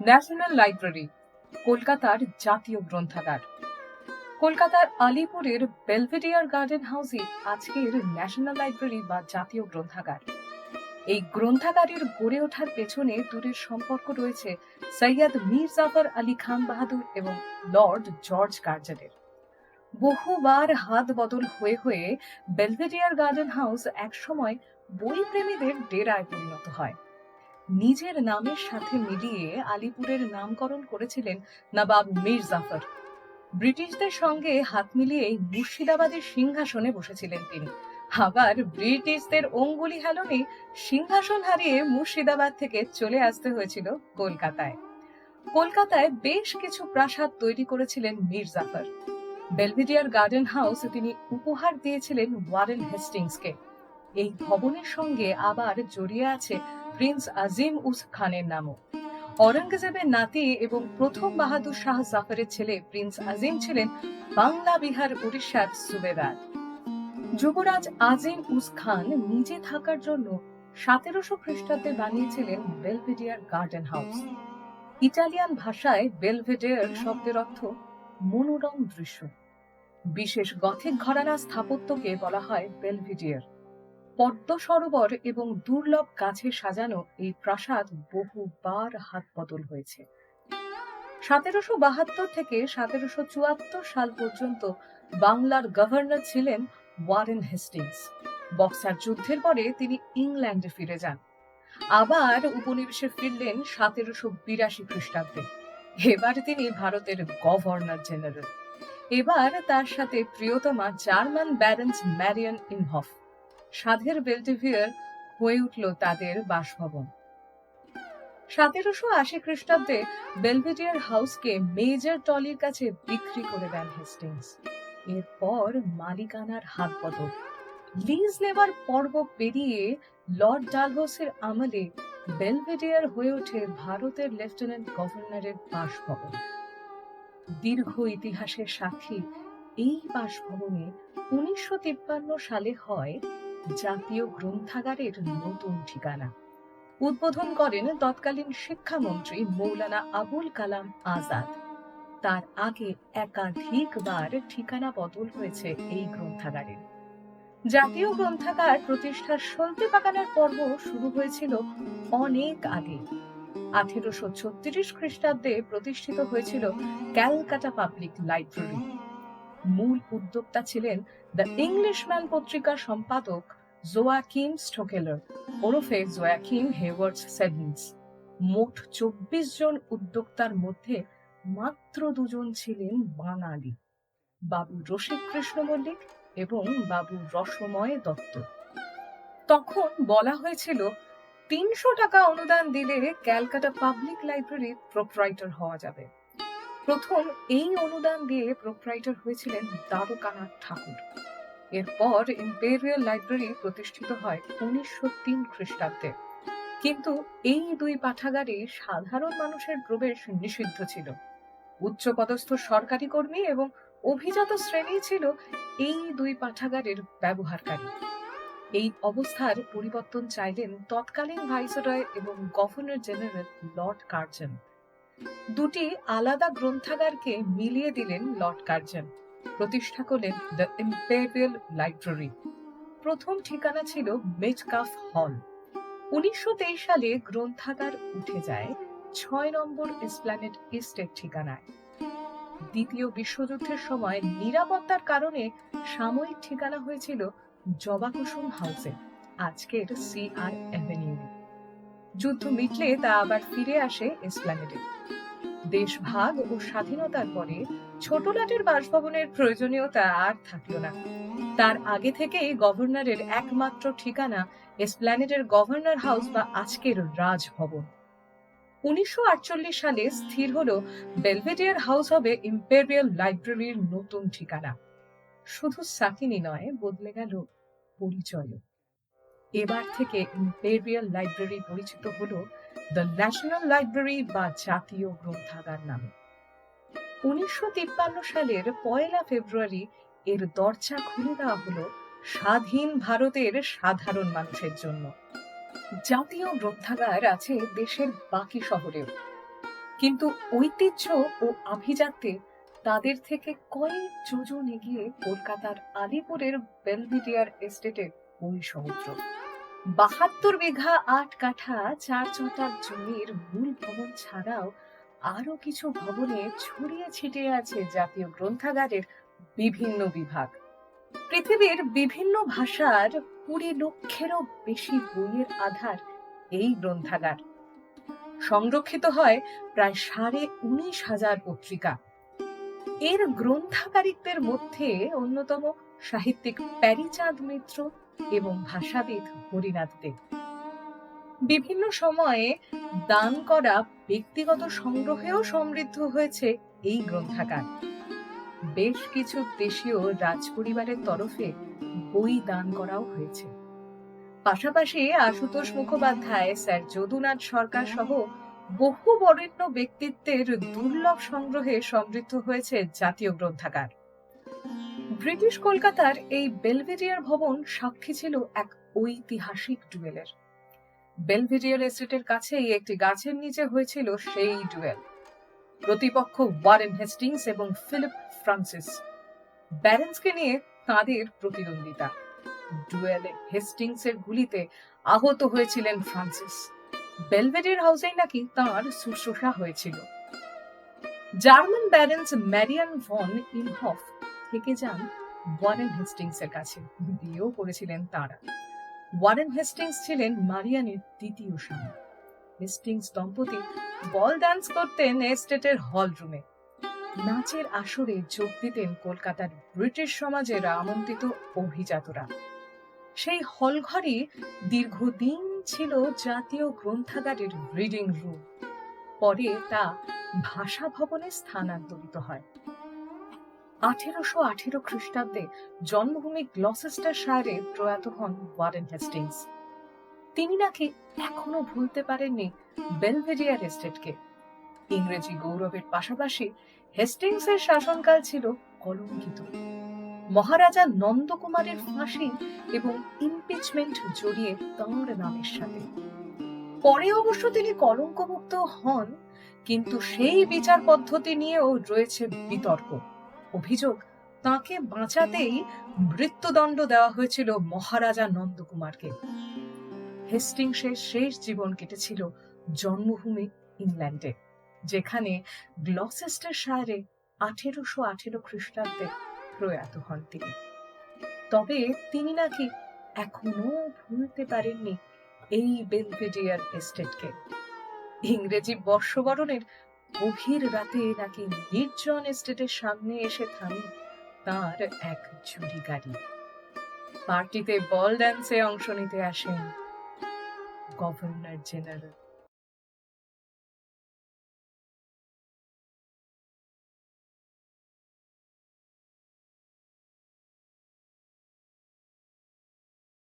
National library, কলকাতার জাতীয় গ্রন্থাগার। কলকাতার আলিপুরের বেলভেডিয়ার গার্ডেন হাউসই আজকের ন্যাশনাল লাইব্রেরি বা জাতীয় গ্রন্থাগার। এই গ্রন্থাগারের গড়ে ওঠার পেছনে দূরের সম্পর্ক রয়েছে সৈয়দ মীর জাফর আলী খান বাহাদুর এবং লর্ড জর্জ কার্জারের বহুবার হাত বদল হয়ে হয়ে বেলভেডিয়ার গার্ডেন হাউস একসময় বই প্রেমীদের ডেরায় পরিণত হয়। নিজের নামের সাথে মিলিয়ে আলিপুরের নামকরণ করেছিলেন নবাব মীর জাফর। ব্রিটিশদের সঙ্গে হাত মিলিয়ে মুর্শিদাবাদের সিংহাসনে বসেছিলেন তিনি। আবার ব্রিটিশদের অঙ্গুলি হেলনে সিংহাসন হারিয়ে মুর্শিদাবাদ থেকে চলে আসতে হয়েছিল কলকাতায়। কলকাতায় বেশ কিছু প্রাসাদ তৈরি করেছিলেন Mir Jafar. Belvedere garden house তিনি উপহার দিয়েছিলেন ওয়ারেন হেস্টিংসকে। এই ভবনের সঙ্গে আবার জড়িয়ে আছে প্রিন্স আজিম উস খানের নামও। অরঙ্গজেবের নাতি এবং প্রথম বাহাদুর শাহ জাফরের ছেলে প্রিন্স আজিম ছিলেন বাংলা বিহার উড়িষ্যার সুবেদার। যুবরাজ আজিম উস খান নিজে থাকার জন্য সতেরোশো খ্রিস্টাব্দে বানিয়েছিলেন বেলভেডিয়ার গার্ডেন হাউস। ইটালিয়ান ভাষায় বেলভেডিয়ার শব্দের অর্থ মনোরম দৃশ্য। বিশেষ গথিক ঘরানা স্থাপত্যকে বলা হয় বেলভিডিয়ার। পদ্ম সরোবর এবং দুর্লভ গাছে সাজানো এই প্রাসাদ বহুবার হাত বদল হয়েছে। সতেরোশো বাহাত্তর থেকে সতেরোশো চুয়াত্তর সাল পর্যন্ত বাংলার গভর্নর ছিলেন ওয়ারেন হেস্টিংস। বক্সার যুদ্ধের পরে তিনি ইংল্যান্ডে ফিরে যান। আবার উপনিবেশে ফিরলেন সতেরোশো বিরাশি খ্রিস্টাব্দে। এবার তিনি ভারতের গভর্নর জেনারেল। এবার তার সাথে প্রিয়তমা জার্মান ব্যারেন্স ম্যারিয়ান ইনহফ। সাধের বেল্টিভিয়ার হয়ে উঠল তাদের বাসভবন। সতেরোশো আশি খ্রিস্টাব্দে বেলভেডিয়ার হাউসকে মেজর টলির কাছে বিক্রি করে দেন হেস্টিংস। এরপর মালিকানার হাত বদল। লিজ নেবার পর্ব পেরিয়ে লর্ড ডালহৌসের আমলে বেলভেডিয়ার হয়ে ওঠে ভারতের লেফটেন্যান্ট গভর্নরের বাসভবন। দীর্ঘ ইতিহাসের সাক্ষী এই বাসভবনে উনিশশো তিপ্পান্ন সালে হয় জাতীয় গ্রন্থাগারের নতুন ঠিকানা। উদ্বোধন করেন তৎকালীন শিক্ষামন্ত্রী মৌলানা আবুল কালাম আজাদ। তার আগে একাধিকবার ঠিকানা বদল হয়েছে এই গ্রন্থাগারের জাতীয় গ্রন্থাগার প্রতিষ্ঠার সলতে পাকানোর পর্ব শুরু হয়েছিল অনেক আগে। আঠেরোশো ছত্রিশ খ্রিস্টাব্দে প্রতিষ্ঠিত হয়েছিল ক্যালকাটা পাবলিক লাইব্রেরি। মূল উদ্যোক্তা ছিলেন দ্য ইংলিশম্যান পত্রিকার সম্পাদক জোয়াকিম স্টোকেলার, ওরফে জোয়াকিম হেওয়ার্ডস সেভিংস। মোট চব্বিশ জন উদ্যোক্তার মধ্যে মাত্র দুজন ছিলেন বাঙালি, বাবু রসিক কৃষ্ণ মল্লিক এবং বাবু রসময় দত্ত। তখন বলা হয়েছিল, তিনশো টাকা অনুদান দিলে ক্যালকাটা পাবলিক লাইব্রেরির প্রোপ্রাইটার হওয়া যাবে। প্রথম এই অনুদান দিয়ে প্রোপ্রাইটার হয়েছিলেন দ্বারকানাথ ঠাকুর। এরপর ইম্পেরিয়াল লাইব্রেরি প্রতিষ্ঠিত হয় উনিশশো তিন খ্রিস্টাব্দে। কিন্তু এই দুই পাঠাগারে সাধারণ মানুষের প্রবেশ নিষিদ্ধ ছিল। উচ্চপদস্থ সরকারি কর্মী এবং অভিজাত শ্রেণি ছিল এই দুই পাঠাগারের ব্যবহারকারী। এই অবস্থার পরিবর্তন চাইলেন তৎকালীন ভাইসরয় এবং গভর্নর জেনারেল লর্ড কার্জন। দুটি আলাদা গ্রন্থাগারকে মিলিয়ে দিলেন লর্ড কার্জন। প্রতিষ্ঠা করলেন দ্য ইম্পেরিয়াল লাইব্রেরি। প্রথম ঠিকানা ছিল মেটকাফ হল। উনিশশো সালে গ্রন্থাগার উঠে যায় ছয় নম্বর এসপ্ল্যানেট ইস্টের ঠিকানায়। দ্বিতীয় বিশ্বযুদ্ধের সময় নিরাপত্তার কারণে সাময়িক ঠিকানা হয়েছিল জবাকুসুম হাউসে, আজকের সি আর অ্যাভিনিউ। যুদ্ধ মিটলে তা আবার ফিরে আসে এসপ্ল্যানেডে। দেশ ভাগ ও স্বাধীনতার পরে ছোট লাটের বাসভবনের প্রয়োজনীয়তা আর থাকল না। তার আগে থেকেই গভর্নরের একমাত্র ঠিকানা এসপ্ল্যানেডের গভর্নর হাউস বা আজকের রাজভবন। উনিশশো আটচল্লিশ সালে স্থির হলো বেলভেডিয়ার হাউস হবে ইম্পেরিয়াল লাইব্রেরির নতুন ঠিকানা। শুধু সাকিনি নয়, বদলে গেল পরিচয়ও। এবার থেকে ইম্পেরিয়াল লাইব্রেরি পরিচিত হলো দ্য ন্যাশনাল লাইব্রেরি বা জাতীয় গ্রন্থাগার নামে। উনিশশো তিপ্পান্ন সালের পয়লা ফেব্রুয়ারি এর দরজা খুলে দেওয়া হলো স্বাধীন ভারতের সাধারণ মানুষের জন্য। জাতীয় গ্রন্থাগার আছে দেশের বাকি শহরেও। কিন্তু ঐতিহ্য ও আভিজাত্যে তাদের থেকে কয়েক যোজন এগিয়ে কলকাতার আলিপুরের বেলভিডিয়ার এস্টেটের ওই সমুদ্র বাহাত্তর বিঘা আট কাঠা, চার ছটার জমির মূল ভবন ছাড়াও আরও কিছু ভবনে ছড়িয়ে ছিটিয়ে আছে জাতীয় গ্রন্থাগারের বিভিন্ন বিভাগ। পৃথিবীর বিভিন্ন ভাষার কুড়ি লক্ষেরও বেশি বইয়ের আধার এই গ্রন্থাগার। সংরক্ষিত হয় প্রায় সাড়ে উনিশ হাজার পত্রিকা। এর গ্রন্থাগারিকদের মধ্যে অন্যতম সাহিত্যিক প্যারিচাঁদ মিত্র এবং ভাষাবিদ হরিনাথ দেব। বিভিন্ন সময়ে দান করা ব্যক্তিগত সংগ্রহেও সমৃদ্ধ হয়েছে এই গ্রন্থাগার। বেশ কিছু দেশীয় রাজপরিবারের তরফে বই দান করাও হয়েছে। পাশাপাশি আশুতোষ মুখোপাধ্যায়, স্যার যদুনাথ সরকার সহ বহু বরেণ্য ব্যক্তিত্বের দুর্লভ সংগ্রহে সমৃদ্ধ হয়েছে জাতীয় গ্রন্থাগার। ব্রিটিশ কলকাতার এই বেলভেরিয়ার ভবন সাক্ষী ছিল এক ঐতিহাসিক ডুয়েলের। বেলভেরিয়ার এস্টেটের কাছেই একটি গাছের নিচে হয়েছিল সেই ডুয়েল। প্রতিপক্ষ ওয়ারেন হেস্টিংস এবং ফিলিপ ফ্রান্সিস ব্যারেন্সকে নিয়ে তাঁদের প্রতিদ্বন্দ্বিতা। ডুয়েলে হেস্টিংসের গুলিতে আহত হয়েছিলেন ফ্রান্সিস। বেলভেডিয়ার হাউসেই নাকি তাঁর শুশ্রূষা হয়েছিল। জার্মান ব্যারেন্স ম্যারিয়ান ভন ইনহফ থেকে যান ওয়ারেন হেস্টিংস এর কাছে। বিয়েও করেছিলেন তারা। ওয়ারেন হেস্টিংস ছিলেন মারিয়ানের দ্বিতীয় স্বামী। হেস্টিংস দম্পতি বল ডান্স করতেন এস্টেটের হল রুমে। নাচের আসরে যোগ দিতেন কলকাতার ব্রিটিশ সমাজের আমন্ত্রিত অভিজাতরা। সেই হল ঘরে দীর্ঘদিন ছিল জাতীয় গ্রন্থাগারের রিডিং রুম। পরে তা ভাষা ভবনে স্থানান্তরিত হয়। আঠেরোশো আঠেরো খ্রিস্টাব্দে জন্মভূমি গ্লসেস্টার শায়ারে প্রয়াত হন ওয়ারেন হেস্টিংস। তিনি নাকি এখনও ভুলতে পারেননি বেলভেরিয়ার এস্টেটকে। ইংরেজি গৌরবের পাশাপাশি হেস্টিংসের শাসনকাল ছিল কলঙ্কিত। মহারাজা নন্দকুমারের ফাঁসি এবং ইমপিচমেন্ট জড়িয়ে তাঁর নামের সাথে। পরে অবশ্য তিনি কলঙ্কমুক্ত হন, কিন্তু সেই বিচার পদ্ধতি নিয়েও রয়েছে বিতর্ক। অভিযোগ। তাকে বাঁচাতেই মৃত্যুদণ্ড দেওয়া হয়েছিল মহারাজা নন্দকুমারকে। হেস্টিংসের শেষ জীবন কেটেছিল জন্মভূমি ইংল্যান্ডে, যেখানে গ্লসেস্টার শায়ারে আঠেরোশো আঠেরো খ্রিস্টাব্দে প্রয়াত হন তিনি। তবে তিনি নাকি এখনও ভুলতে পারেননি এই বেলভেডিয়ার এস্টেটকে। ইংরেজি বর্ষবরণের গভীর রাতে নাকি নির্জন এস্টেটের সামনে এসে থামে তার এক ঝুড়ি গাড়ি পার্টিতে বল ড্যান্সে অংশ নিতে আসেন গভর্নর জেনারেল।